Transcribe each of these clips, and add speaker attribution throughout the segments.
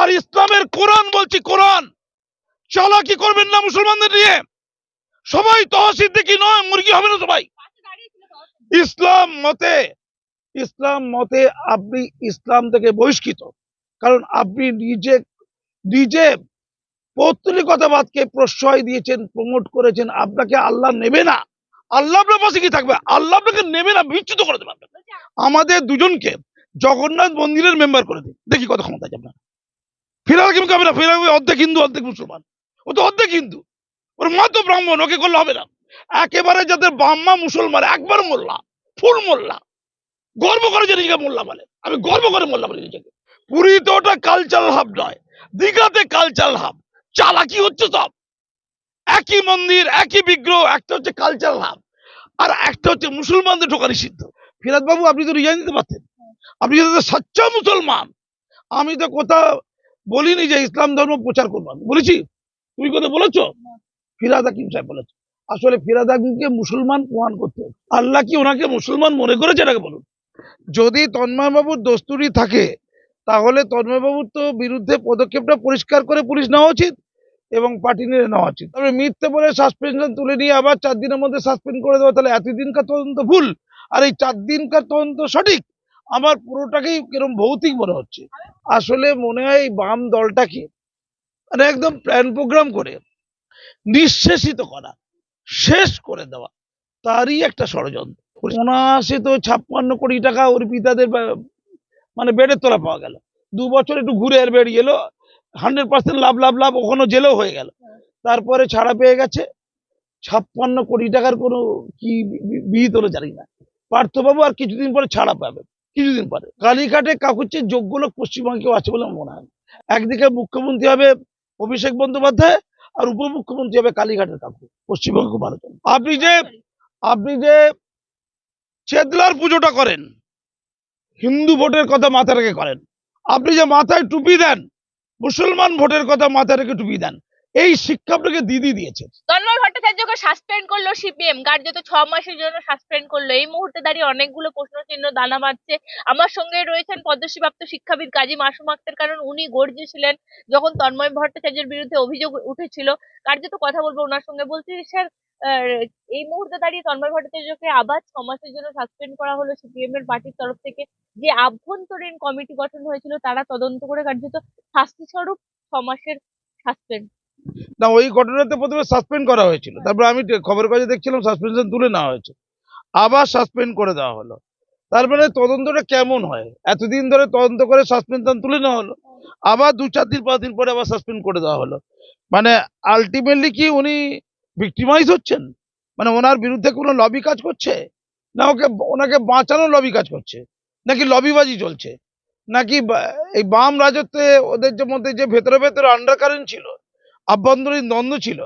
Speaker 1: আর ইসলামের কোরআন বলছি, কোরআন। চালাকি করবেন না মুসলমানদের নিয়ে? সবাই তহসিল দেখি নয়, মুরগি হবে না সবাই। ইসলাম মতে ইসলাম মতে আপনি ইসলাম থেকে বহিষ্কৃত। কারণ আপনি নিজে নিজে পৌত্তলিকতাবাদকে প্রশ্রয় দিয়েছেন, প্রমোট করেছেন, আপনাকে আল্লাহ নেবে না। আল্লাহ আপনার পাশে কি থাকবে? আল্লাহ আপনাকে নেবে না, বিচ্যুত করে দেবে আমাদের দুজনকে জগন্নাথ মন্দিরের মেম্বার করে দিন। দেখি কত ক্ষমতা আছে আপনার। ফিরাল কিন্তু হবে না অর্ধেক হিন্দু, অর্ধেক মুসলমান। ও তো অর্ধেক হিন্দু। ওর মা তো ব্রাহ্মণ, ওকে করলে হবে না। একেবারে যাদের বাম্মা মুসলমান, একবার মোল্লা, ফুল মোল্লা। গর্ব করে যে নিজেকে মোল্লা বলে। আমি গর্ব করে মোল্লা বলি নিজেকে। পুরীতে ওটা কালচারাল হাব নয়। দীঘাতে কালচারাল হাব চালাকি হচ্ছে সব। একই মন্দির, একই বিগ্রহ, একটা হচ্ছে কালচারাল হাব আর একটা হচ্ছে মুসলমানদের ঢোকা নিষিদ্ধ। ফিরাদ বাবু আপনি তো রিজাইন দিতে পারতেন। আপনি যদি সচ্চা মুসলমান, আমি তো কোথাও বলিনি যে ইসলাম ধর্ম প্রচার করব আমি। বলেছি? তুমি কথা বলেছ? ফিরাদ হাকিম সাহেব বলেছে। আসলে ফিরাদ হাকিমকে মুসলমান প্রমাণ করতে। আল্লাহ কি ওনাকে মুসলমান মনে করেছে এটাকে বলুন। যদি তন্ময় বাবুর দস্তুরি থাকে, তাহলে তন্ময় বাবুর তো বিরুদ্ধে পদক্ষেপটা পরিষ্কার করে পুলিশ নেওয়া উচিত এবং পার্টি নিয়ে নেওয়া উচিত। তবে মিথ্যে বলে সাসপেনশন তুলে নিয়ে আবার চার দিনের মধ্যে সাসপেন্ড করে দেওয়া, তাহলে এতদিনকার তদন্ত ভুল। আর এই চার দিনকার তদন্ত সঠিক? আমার পুরোটাকেই কিরম ভৌতিক মনে হচ্ছে। আসলে মনে হয় এই বাম দলটাকে মানে একদম প্ল্যান প্রোগ্রাম করে নিঃশেষিত করা, শেষ করে দেওয়া, তারই একটা ষড়যন্ত্র। উনআশি তো ছাপ্পান্ন কোটি টাকা ওর পিতাদের মানে বেডের তোলা পাওয়া গেল। দু বছর একটু ঘুরে আর বেরিয়ে এলো হান্ড্রেড পার্সেন্ট লাভ লাভ লাভ ওখানে জেলেও হয়ে গেল। তারপরে ছাড়া পেয়ে গেছে। ছাপ্পান্ন কোটি টাকার কোনো কি বিহিত হলো জানি না। পার্থবাবু আর কিছুদিন পরে ছাড়া পাবে। কিছুদিন পরে কালীঘাটে কাকুচ্ছে যোগ্য লোক পশ্চিমবঙ্গে কেউ আছে বলে আমার মনে হয় একদিকে মুখ্যমন্ত্রী হবে অভিষেক বন্দ্যোপাধ্যায় আর উপমুখ্যমন্ত্রী হবে কালীঘাটের কাকু, পশ্চিমবঙ্গ ভারত আপনি যে আপনি যে চেতলার পুজোটা করেন, হিন্দু ভোটের কথা মাথা রেখে করেন, আপনি যে মাথায় টুপি দেন, মুসলমান ভোটের কথা মাথায় রেখে টুপি দেন এই শিক্ষা আপনাকে দিদি দিয়েছে।
Speaker 2: তন্ময় ভট্টাচার্যকে সাসপেন্ড করল সিপিএম কার্যত ছ মাসের জন্য সাসপেন্ড করল। এই মুহূর্তে দাঁড়িয়ে অনেকগুলো প্রশ্ন চিহ্ন, দানা বাঁধছে। আমার সঙ্গে রয়েছেন পদ্মশ্রীপ্রাপ্ত শিক্ষাবিদ কাজী মাসুম আক্তার, কারণ উনি গর্জে ছিলেন যখন তন্ময় ভট্টাচার্যের বিরুদ্ধে অভিযোগ উঠেছিল। কার্যত কথা বলব ওনার সঙ্গে। বলছি, স্যার এই মুহূর্তে দাঁড়িয়ে তন্ময় ভট্টাচার্যকে আবার ছ মাসের জন্য সাসপেন্ড করা হলো সিপিএম এর পার্টির তরফ থেকে। যে আভ্যন্তরীণ কমিটি গঠন হয়েছিল, তারা তদন্ত করে কার্যত শাস্তি স্বরূপ ছ মাসের সাসপেন্ড
Speaker 1: না, ওই ঘটনাতে প্রথমে সাসপেন্ড করা হয়েছিল। তারপর আমি খবরের কাগজে দেখছিলাম সাসপেনশন তুলে নেওয়া হয়েছে। আবার সাসপেন্ড করে দেওয়া হলো। তার মানে তদন্তটা কেমন হয়? এতদিন ধরে তদন্ত করে সাসপেনশন তুলে নেওয়া হলো। আবার দু চার দিন, পাঁচ দিন পরে আবার সাসপেন্ড করে দেওয়া হলো। মানে আলটিমেটলি কি উনি ভিক্টিমাইজ হচ্ছেন? মানে ওনার বিরুদ্ধে কোনো লবি কাজ করছে? না, ওকে, ওনাকে বাঁচানোর লবি কাজ করছে? নাকি লবিবাজি চলছে? নাকি এই বাম রাজত্বে ওদের যে মধ্যে যে ভেতরে ভেতরে আন্ডার কারেন্ট ছিল আভ্যন্তরীণ দ্বন্দ্ব ছিল।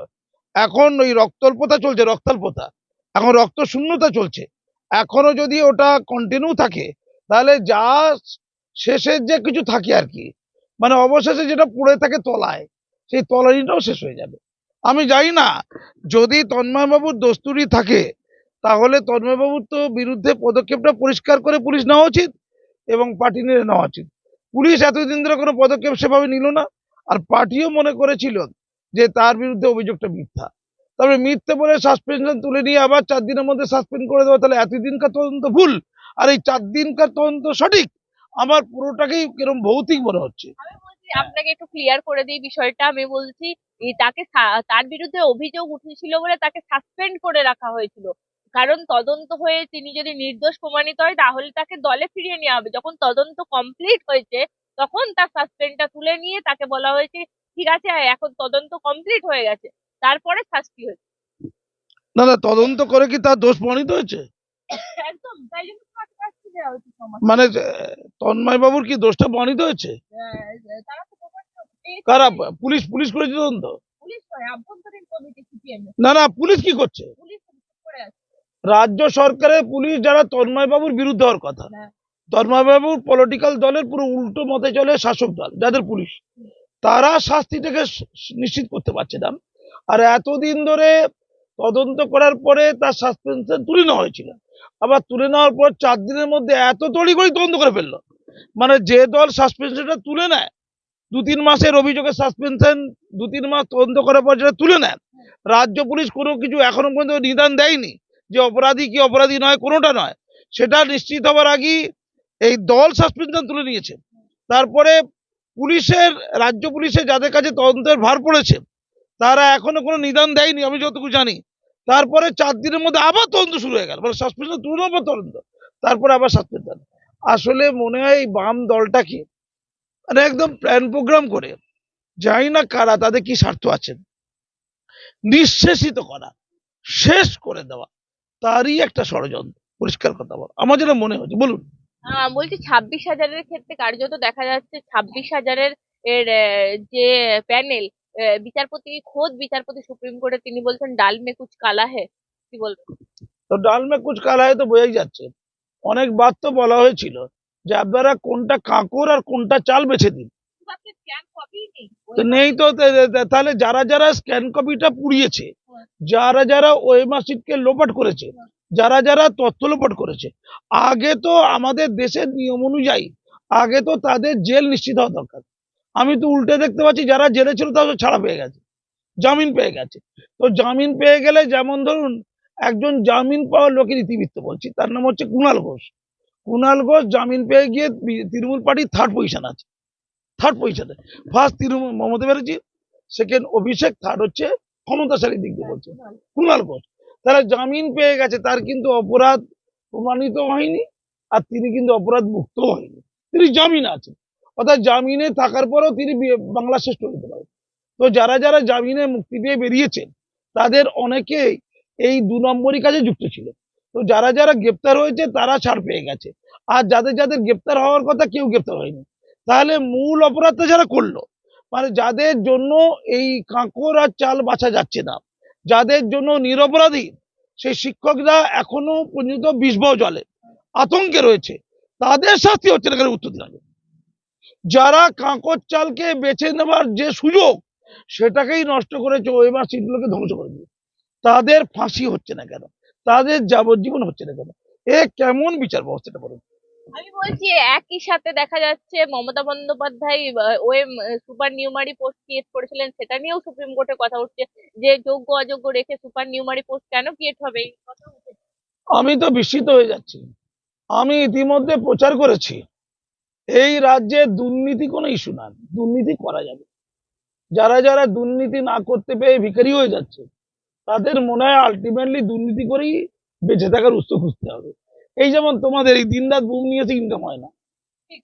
Speaker 1: এখন ওই রক্তল্পতা চলছে রক্তাল্পতা এখন রক্ত শূন্যতা চলছে। এখনও যদি ওটা কন্টিনিউ থাকে, তাহলে যা শেষের যে কিছু থাকে আর কি মানে অবশেষে যেটা পড়ে থাকে তলায়, সেই তলানিটাও শেষ হয়ে যাবে। আমি জানি না, যদি তন্ময়বাবুর দস্তুরি থাকে, তাহলে তন্ময়বাবুর তো বিরুদ্ধে পদক্ষেপটা পরিষ্কার করে পুলিশ নেওয়া উচিত এবং পার্টি নিয়ে নেওয়া উচিত। পুলিশ এতদিন ধরে কোনো পদক্ষেপ সেভাবে নিল না। আর পার্টিও মনে করেছিল যে তার বিরুদ্ধে অভিযোগটা মিথ্যা। তবে মিথ্যে বলে সাসপেনশন তুলে নিয়ে আবার চার দিনের মধ্যে সাসপেন্ড করে দেওয়া, তাহলে এতদিনকার তদন্ত ভুল? আর এই চার দিনকার তদন্ত সঠিক? আমার পুরোটাকেই কিরম ভৌতিক মনে হচ্ছে।
Speaker 2: আপনাকে একটু ক্লিয়ার করে দিই বিষয়টা। আমি বলছি তাকে তার বিরুদ্ধে অভিযোগ উঠেছিল বলে তাকে সাসপেন্ড করে রাখা হয়েছিল। কারণ তদন্ত হয়ে তিনি যদি নির্দোষ প্রমাণিত হয়, তাহলে তাকে দলে ফিরিয়ে নেওয়া হবে। যখন তদন্ত কমপ্লিট হয়েছে, তখন তার সাসপেন্ডটা তুলে নিয়ে তাকে বলা হয়েছে ঠিক আছে এখন তদন্ত কমপ্লিট হয়ে গেছে তারপরে শাস্তি হয়েছে।
Speaker 1: না না তদন্ত করে কি তার দোষ প্রমাণিত হয়েছে?
Speaker 2: একদম তাই জন্য
Speaker 1: মানে তন্ময় বাবুর কি দোষটা প্রমাণিত হয়েছে?
Speaker 2: পেয়েছে।
Speaker 1: কারা পুলিশ পুলিশ করেছে তদন্ত? না না পুলিশ কি করছে? রাজ্য সরকারের পুলিশ যারা তন্ময় বাবুর বিরুদ্ধে হওয়ার কথা
Speaker 2: হ্যাঁ।
Speaker 1: তন্ময় বাবুর পলিটিক্যাল দলের পুরো উল্টো মতে চলে শাসক দল যাদের পুলিশ। তারা শাস্তিটাকে নিশ্চিত করতে পারছে না আর এতদিন ধরে তদন্ত করার পরে তার সাসপেনশন তুলে নেওয়া হয়েছিল। আবার তুলে নেওয়ার পর চার দিনের মধ্যে এত তড়িঘড়ি তদন্ত করে ফেলল। মানে যে দল সাসপেনশনটা তুলে নেয়, দু তিন মাসের অভিযোগে সাসপেনশন দু তিন মাস তদন্ত করার পর যেটা তুলে নেন রাজ্য পুলিশ কোনো কিছু এখনও পর্যন্ত নিদান দেয়নি যে অপরাধী কি অপরাধী নয়, কোনোটা নয়। সেটা নিশ্চিত হবার আগেই এই দল সাসপেনশন তুলে নিয়েছে। তারপরে পুলিশের, রাজ্য পুলিশের যাদের কাছে তদন্তের ভার পড়েছে, তারা এখনও কোনো নিদান দেয়নি, আমি যতটুকু জানি। তারপরে চার দিনের মধ্যে আবার তদন্ত শুরু হয়ে গেল মানে সাসপেনশন তুলে নেওয়ার পর তদন্ত, তারপরে আবার সাসপেনশন আসলে মনে হয় এই বাম দলটাকে মানে একদম প্ল্যান প্রোগ্রাম করে জানি না কারা, তাদের কি স্বার্থ আছেন নিঃশেষিত করা, শেষ করে দেওয়া, তারই একটা ষড়যন্ত্র। পরিষ্কার কথা বল, আমার যেটা মনে হচ্ছে, বলুন।
Speaker 2: বলছি ছাব্বিশ হাজারের ক্ষেত্রে কার্যত দেখা যাচ্ছে ছাব্বিশ হাজারের এর যে প্যানেল বিচারপতি খোদ বিচারপতি সুপ্রিম কোর্টে তিনি বলছেন ডাল মে কুচ কালা হে কি বলবেন?
Speaker 1: তো ডাল মে কুচ কালা হয় তো বোঝাই যাচ্ছে। অনেকবার তো বলা হয়েছিল যে আপনারা কোনটা কাঁকর আর কোনটা চাল বেছে দিন। তো নেই তো তাহলে যারা যারা স্ক্যান কপিটা পুড়িয়েছে যারা যারা ওয়েমার সিটকে লোপাট করেছে যারা যারা তথ্য লোপাট করেছে, আগে তো আমাদের দেশের নিয়ম অনুযায়ী, আগে তো তাদের জেল নিশ্চিত হওয়া দরকার। আমি তো উল্টে দেখতে পাচ্ছি, যারা জেলে ছিল তারা ছাড়া পেয়ে গেছে, জামিন পেয়ে গেছে। তো জামিন পেয়ে গেলে যেমন ধরুন, একজন জামিন পাওয়ার লোকের ইতিবৃত্ত বলছি, তার নাম হচ্ছে কুণাল ঘোষ। কুণাল ঘোষ জামিন পেয়ে গিয়ে তৃণমূল পার্টি থার্ড পজিশন আছে। থার্ড পজিশনে first Trinamool, Mamata Banerjee second Abhishek third হচ্ছে ক্ষমতাশালী দিক দিয়ে বলছে। কুণাল ঘোষ। তারা জামিন পেয়ে গেছে, তার কিন্তু অপরাধ প্রমাণিত হয়নি আর তিনি কিন্তু অপরাধ মুক্ত হয়নি। তিনি জামিন আছেন। অর্থাৎ জামিনে থাকার পরেও তিনি বাংলা শ্রেষ্ঠ হতে পারেন। তো যারা যারা জামিনে মুক্তি পেয়ে বেরিয়েছেন, তাদের অনেকেই এই দু নম্বরই কাজে যুক্ত ছিল তো যারা যারা গ্রেপ্তার হয়েছে, তারা ছাড় পেয়ে গেছে। আর যাদের যাদের গ্রেপ্তার হওয়ার কথা কেউ গ্রেপ্তার হয়নি। তাহলে মূল অপরাধটা যারা করল মানে যাদের জন্য এই কাঁকর আর চাল বাঁচা যাচ্ছে না যাদের জন্য নিরপরাধী, সেই শিক্ষকরা এখনও পর্যন্ত বিষবাও জলে আতঙ্কে রয়েছে। তাদের শাস্তি হচ্ছে না কেন উত্তর দিন যারা কাঁকর চালকে বেছে নেওয়ার যে সুযোগ, সেটাকেই নষ্ট করেছে ওয়েমার সিটগুলোকে ধ্বংস করে দিয়ে তাদের ফাঁসি হচ্ছে না কেন? তাদের যাবজ্জীবন হচ্ছে না কেন? এ কেমন বিচার ব্যবস্থাটা বলুন?
Speaker 2: আমি বলছি, একই সাথে দেখা যাচ্ছে মমতা বন্দ্যোপাধ্যায় ওএম সুপার নিউমারি পোস্ট ক্রিয়েট করেছিলেন, সেটা নিয়েও সুপ্রিম কোর্টে কথা উঠছে যে যোগ্য অযোগ্য রেখে সুপার নিউমারি পোস্ট কেন ক্রিয়েট হবে।
Speaker 1: আমি তো বিস্মিত হয়ে যাচ্ছি। আমি ইতিমধ্যে প্রচার করেছি, এই রাজ্যে দুর্নীতি কোনো ইস্যু না, দুর্নীতি করা যাবে। যারা যারা দুর্নীতি না করতে পেয়ে ভিখারি হয়ে যাচ্ছে, তাদের মনে হয় আলটিমেটলি দুর্নীতি করেই বেঁচে থাকার উৎস খুঁজতে হবে। এই যেমন তোমাদের এই দিন রাত বুম নিয়েছে ইনকাম হয় না।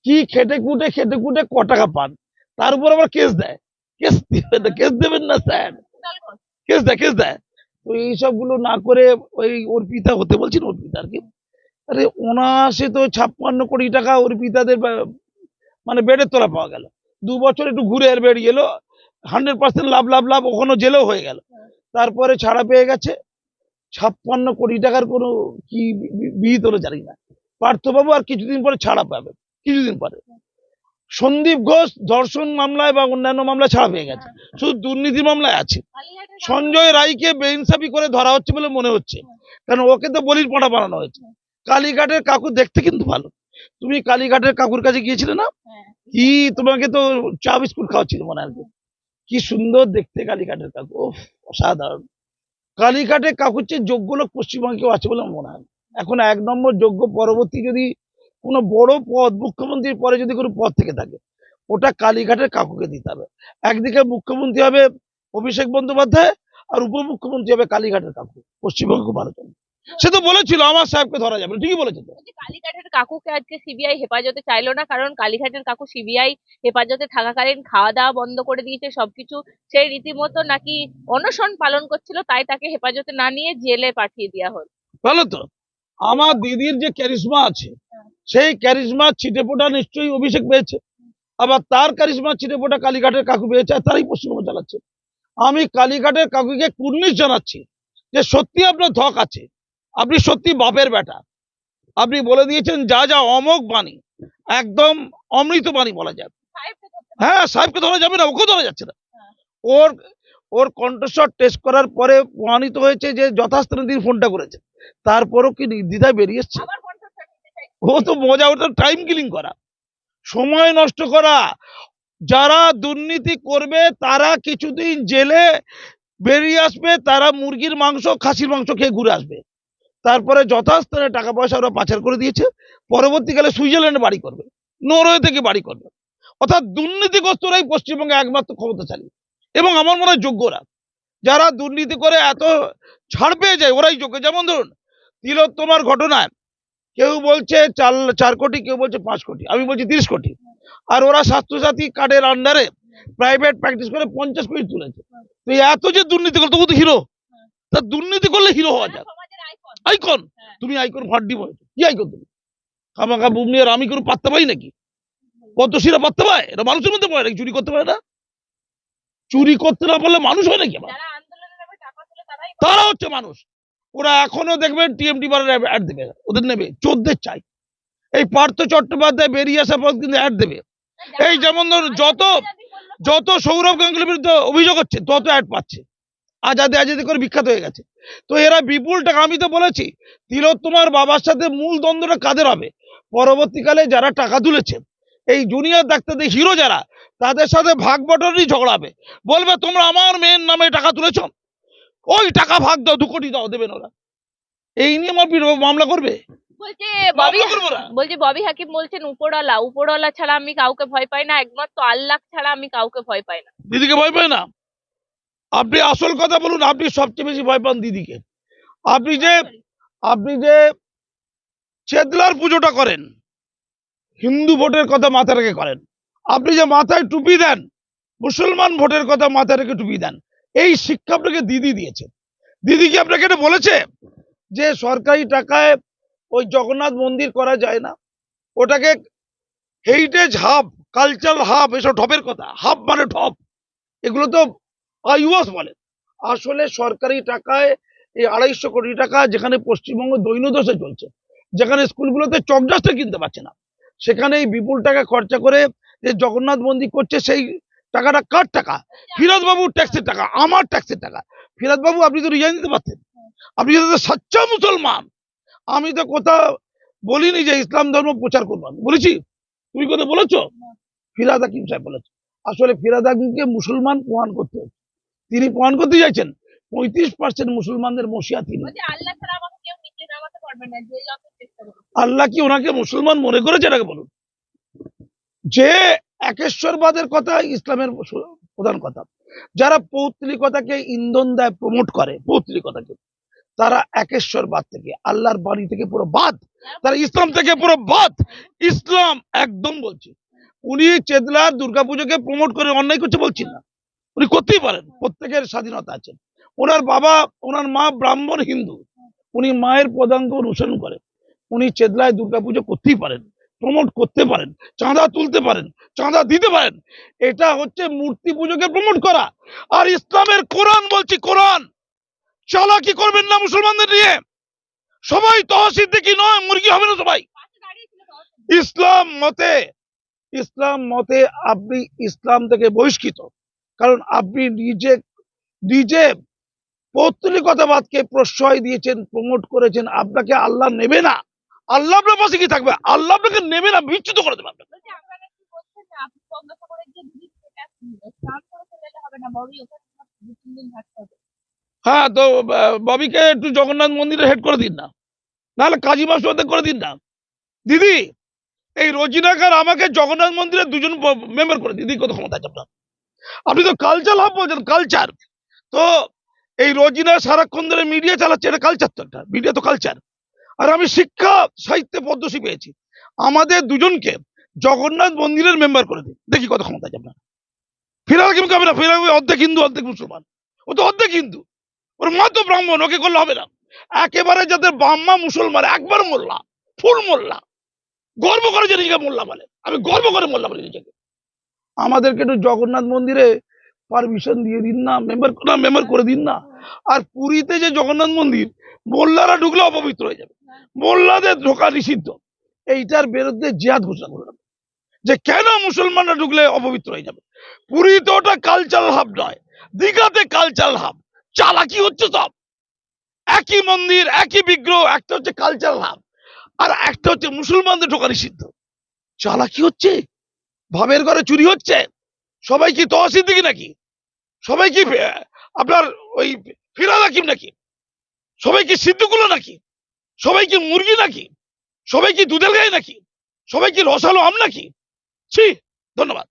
Speaker 1: কি খেটে কুটে খেটে খুটে ক টাকা পান? তার উপর আবার কেস দেয়। কেস দিবেন কেস দেবেন না, স্যার। কেস দেয় কেস দেয়। তো এইসবগুলো না করে ওই অর্পিতা হতে বলছেন অর্পিতা আর কি। আরে অনায়াসে তো ছাপ্পান্ন কোটি টাকা অর্পিতাদের মানে বেডের তোলা পাওয়া গেল। দু বছর একটু ঘুরে আর বেরিয়ে এলো। হান্ড্রেড পার্সেন্ট লাভ লাভ লাভ ওখানে জেলেও হয়ে গেল। তারপরে ছাড়া পেয়ে গেছে। ছাপ্পান্ন কোটি টাকার কোনো কি বিহিত হলো জানি না। পার্থবাবু আর কিছুদিন পরে ছাড়া পাবে, কিছুদিন পরে। সন্দীপ ঘোষ ধর্ষণ মামলায় বা অন্যান্য মামলায় ছাড়া পেয়ে গেছে। শুধু দুর্নীতি মামলায় আছে। সঞ্জয় রায়কে বেইনসাফি করে ধরা হচ্ছে বলে মনে হচ্ছে। কারণ ওকে তো বলির পাটা বানানো হয়েছে। কালীঘাটের কাকু দেখতে কিন্তু ভালো। তুমি কালীঘাটের কাকুর কাছে গিয়েছিলে না। কি তোমাকে তো চা বিস্কুট খাওয়াচ্ছিল মনে হয়। কি। সুন্দর দেখতে কালীঘাটের কাকু। অসাধারণ। কালীঘাটের কাকুর যোগ্য লোক পশ্চিমবঙ্গে কেউ আছে বলে মনে হয় এখন এক নম্বর যোগ্য পরবর্তী যদি কোনো বড় পদ, মুখ্যমন্ত্রীর পরে যদি কোনো পদ থেকে থাকে, ওটা কালীঘাটের কাকুকে দিতে হবে। একদিকে মুখ্যমন্ত্রী হবে অভিষেক বন্দ্যোপাধ্যায় আর উপমুখ্যমন্ত্রী হবে কালীঘাটের কাকু, পশ্চিমবঙ্গ ভারত সে তো বলেছিল আমার সাহেবকে ধরা যাবে ঠিকই বলেছে তো।
Speaker 2: কালীঘাটের কাকুকে আজকে সিবিআই হেফাজতে চাইলো না কারণ কালীঘাটের কাকু সিবিআই হেফাজতে থাকাকালীন খাওয়া দাওয়া বন্ধ করে দিয়েছে সবকিছু সেই রীতিমতো নাকি অনশন পালন করছিল তাই তাকে হেফাজতে না নিয়ে জেলে পাঠিয়ে দেওয়া হলো।
Speaker 1: ভালো তো আমার দিদির যে ক্যারিশমা আছে সেই ক্যারিশমা ছিটেফোঁটা নিশ্চয়ই অভিষেক পেয়েছে। আবার তার ক্যারিশমা ছিটেফোঁটা কালীঘাটের কাকু পেয়েছে আর তারাই পশ্চিমবঙ্গ চালাচ্ছে। আমি কালীঘাটের কাকুকে কুর্নিশ জানাচ্ছি যে সত্যি আপনার ধক আছে। আপনি সত্যি বাপের বেটা। আপনি বলে দিয়েছেন, যা যা অমোক বাণী। একদম অমৃত বাণী বলা যায়। হ্যাঁ সাহেবকে ধরা যাবে না ওকে ধরা যাচ্ছে না। ওর ওর কণ্ঠস্বর টেস্ট করার পরে প্রমাণিত হয়েছে যে যথাস্থানে তিনি ফোনটা করেছে। তারপরও কি নির্দ্বিধায় বেরিয়ে এসছে। ও তো মজা, ওটা টাইম কিলিং করা। সময় নষ্ট করা। যারা দুর্নীতি করবে, তারা কিছুদিন জেলে বেরিয়ে আসবে, তারা মুরগির মাংস, খাসির মাংস খেয়ে ঘুরে আসবে। তারপরে যথাস্থানে টাকা পয়সা ওরা পাচার করে দিয়েছে। পরবর্তীকালে সুইজারল্যান্ডে বাড়ি করবে, নরওয়ে থেকে বাড়ি করবে। অর্থাৎ দুর্নীতিগ্রস্তরাই পশ্চিমবঙ্গে একমাত্র ক্ষমতাশালী এবং আমার মনে হয় যোগ্যরা। যারা দুর্নীতি করে এত ছাড় পেয়ে যায়, ওরাই যোগ্য। যেমন ধরুন, তিলোত্তমার ঘটনায় কেউ বলছে চার চার কোটি, কেউ বলছে পাঁচ কোটি, আমি বলছি তিরিশ কোটি। আর ওরা স্বাস্থ্যসাথী কার্ডের আন্ডারে প্রাইভেট প্র্যাকটিস করে পঞ্চাশ কোটি তুলেছে। তো এত যে দুর্নীতি করে, তবু তো হিরো তা দুর্নীতি করলে হিরো হওয়া যায়
Speaker 2: আইকন?
Speaker 1: তুমি আইকন ফাড্ডি বল কি আইকন তুমি? খামাখা বুমনি আর আমি কোনো পাত্তা পাই নাকি? পদ্মশীরা পাত্তা পায়? এটা মানুষের মধ্যে পায় নাকি? চুরি করতে পারে না? চুরি করতে না পারলে মানুষ হয় নাকি
Speaker 2: তারাই
Speaker 1: তারা হচ্ছে মানুষ। ওরা এখনও দেখবেন টিএমটি বারের অ্যাড দেবে। ওদের নেবে। চোদ্দের চাই। এই পার্থ চট্টোপাধ্যায় বেরিয়ে আসার পর কিন্তু অ্যাড দেবে। এই যেমন ধরুন যত যত সৌরভ গাঙ্গুলির বিরুদ্ধে অভিযোগ হচ্ছে তত অ্যাড পাচ্ছে। আজাদি আজাদি করে বিখ্যাত হয়ে গেছে। তো এরা বিপুল টাকা আমি তো বলেছি তিলোত্তমার বাবার সাথে মূল দ্বন্দ্বটা কাদের হবে? পরবর্তীকালে যারা টাকা তুলেছে এই জুনিয়র ডাক্তারদের হিরো যারা তাদের সাথে ভাগ বটরই ঝগড়াবে বলবে তোমরা আমার মেয়ের নামে টাকা তুলেছ? ওই টাকা ভাগ দাও দু কোটি দাও দেবেন ওরা। এই নিয়ে আমার মামলা করবে?
Speaker 2: বলছে ববি বলছে ববি হাকিম বলছেন উপরওয়ালা। উপরওয়ালা ছাড়া আমি কাউকে ভয় পাই না একমাত্র আল্লাহ ছাড়া আমি কাউকে ভয় পাই না।
Speaker 1: দিদিকে ভয় পায় না? আপনি আসল কথা বলুন, আপনি সবচেয়ে বেশি ভয় পান দিদিকে। আপনি যে আপনি যে চেতলার পুজোটা করেন, হিন্দু ভোটের কথা মাথা রেখে করেন, আপনি যে মাথায় টুপি দেন, মুসলমান ভোটের কথা মাথা রেখে টুপি দেন, এই শিক্ষা আপনাকে দিদি দিয়েছে। দিদি কি আপনাকে এটা বলেছে? যে সরকারি টাকায় ওই জগন্নাথ মন্দির করা যায় না, ওটাকে হেরিটেজ হাব কালচারাল হাব এসব ঢপের কথা হাব মানে ঢপ, এগুলো তো আইওয়াস বলে। আসলে সরকারি টাকায় এই আড়াইশো কোটি টাকা যেখানে পশ্চিমবঙ্গ দৈনদশে চলছে যেখানে স্কুলগুলোতে চকজাস্টে কিনতে পারছে না সেখানে এই বিপুল টাকা খরচা করে যে জগন্নাথ মন্দির করছে সেই টাকাটা কার টাকা? ফিরাদ বাবুর ট্যাক্সের টাকা আমার ট্যাক্সের টাকা। ফিরাদ বাবু আপনি তো রিজাইন দিতে পারতেন। আপনি তো সচ্চা মুসলমান। আমি তো কোথাও বলিনি যে ইসলাম ধর্ম প্রচার করব আমি। বলেছি? তুমি কোথাও বলেছ? ফিরাদ হাকিম সাহেব বলেছে। আসলে ফিরাদ হাকিমকে মুসলমান প্রমাণ করতে হচ্ছে। তিনি প্রমাণ করতে চাইছেন পঁয়ত্রিশ পার্সেন্ট মুসলমানদের মসিয়া তিনি।
Speaker 2: আল্লাহ
Speaker 1: কি ওনাকে মুসলমান মনে করেছে এটাকে বলুন। যে একেশ্বরবাদের কথা ইসলামের প্রধান কথা। যারা পৌত্রিকতাকে ইন্ধন দেয় প্রমোট করে পৌত্রিকতাকে তারা একেশ্বরবাদ থেকে আল্লাহর বাণী থেকে পুরো বাদ। তারা ইসলাম থেকে পুরো বাদ। ইসলাম একদম বলছি উনি চেতলার দুর্গাপুজোকে প্রমোট করে অন্যায় করছে বলছেন না। উনি করতেই পারেন, প্রত্যেকের স্বাধীনতা আছে। ওনার বাবা, ওনার মা ব্রাহ্মণ হিন্দু, উনি মায়ের পদাঙ্ক অনুসরণ করেন। উনি চেতলায় দুর্গাপুজো করতেই পারেন, প্রমোট করতে পারেন, চাঁদা তুলতে পারেন, চাঁদা দিতে পারেন। এটা হচ্ছে মূর্তি পুজোকে প্রমোট করা। আর ইসলামের কোরআন বলছি, কোরআন। চালাকি করবেন না মুসলমানদের নিয়ে? সবাই তহসিল দেখি নয়, মুরগি হবে না সবাই। ইসলাম মতে ইসলাম মতে আপনি ইসলাম থেকে বহিষ্কৃত। কারণ আপনি নিজে নিজে পৌত্তলিকতাবাদকে প্রশ্রয় দিয়েছেন প্রমোট করেছেন আপনাকে আল্লাহ নেবে না। আল্লাহ আপনার পাশে কি থাকবে আল্লাহ আপনাকে নেবে না বিচ্যুত করে দেবে আপনাকে।
Speaker 2: হবে
Speaker 1: হ্যাঁ তো ববিকে একটু জগন্নাথ মন্দিরে হেড করে দিন না। নাহলে কাজী মাসুয়াতে করে দিন না। দিদি এই রোজিনাকার আমাকে জগন্নাথ মন্দিরে দুজন মেম্বার করে দিদি কত ক্ষমতা আছে আপনার? আপনি তো কালচার হাব বলছেন কালচার তো এই রোজিনা সারাক্ষণ ধরে মিডিয়া চালাচ্ছে, এটা কালচার তো একটা মিডিয়া তো কালচার আর আমি শিক্ষা, সাহিত্যে পদ্মশ্রী পেয়েছি। আমাদের দুজনকে জগন্নাথ মন্দিরের মেম্বার করে দিন। দেখি কত ক্ষমতা আছে আপনার। ফিরাল কিন্তু হবে না ফিরাল অর্ধেক হিন্দু, অর্ধেক মুসলমান। ও তো অর্ধেক হিন্দু। ওর মা তো ব্রাহ্মণ, ওকে করলে হবে না। একেবারে যাদের বাম্মা মুসলমান, একবার মোল্লা, ফুল মোল্লা। গর্ব করে যে নিজেকে মোল্লা বলে। আমি গর্ব করে মোল্লা বলি নিজেকে। আমাদেরকে একটু জগন্নাথ মন্দিরে পারমিশন দিয়ে দিন না মেম্বার না মেম্বার করে দিন না। আর পুরীতে যে জগন্নাথ মন্দির, মোল্লারা ঢুকলে অপবিত্র হয়ে যাবে। মোল্লাদের ঢোকা নিষিদ্ধ। এইটার বিরুদ্ধে জিহাদ ঘোষণা করলাম যে কেন মুসলমানরা ঢুকলে অপবিত্র হয়ে যাবে? পুরীতে ওটা কালচারাল হাব নয়। দীঘাতে কালচারাল হাব চালাকি হচ্ছে সব। একই মন্দির, একই বিগ্রহ, একটা হচ্ছে কালচারাল হাব আর একটা হচ্ছে মুসলমানদের ঢোকা নিষিদ্ধ। চালাকি হচ্ছে? ভাবের ঘরে চুরি হচ্ছে? সবাই কি তহসিল দিকে নাকি? সবাই কি আপনার ওই ফিরাদ হাকিম নাকি? সবাই কি সিদ্ধুগুলো নাকি? সবাই কি মুরগি নাকি? সবাই কি দুধের গায়ে নাকি? সবাই কি রসালো আম নাকি? ছি, ধন্যবাদ।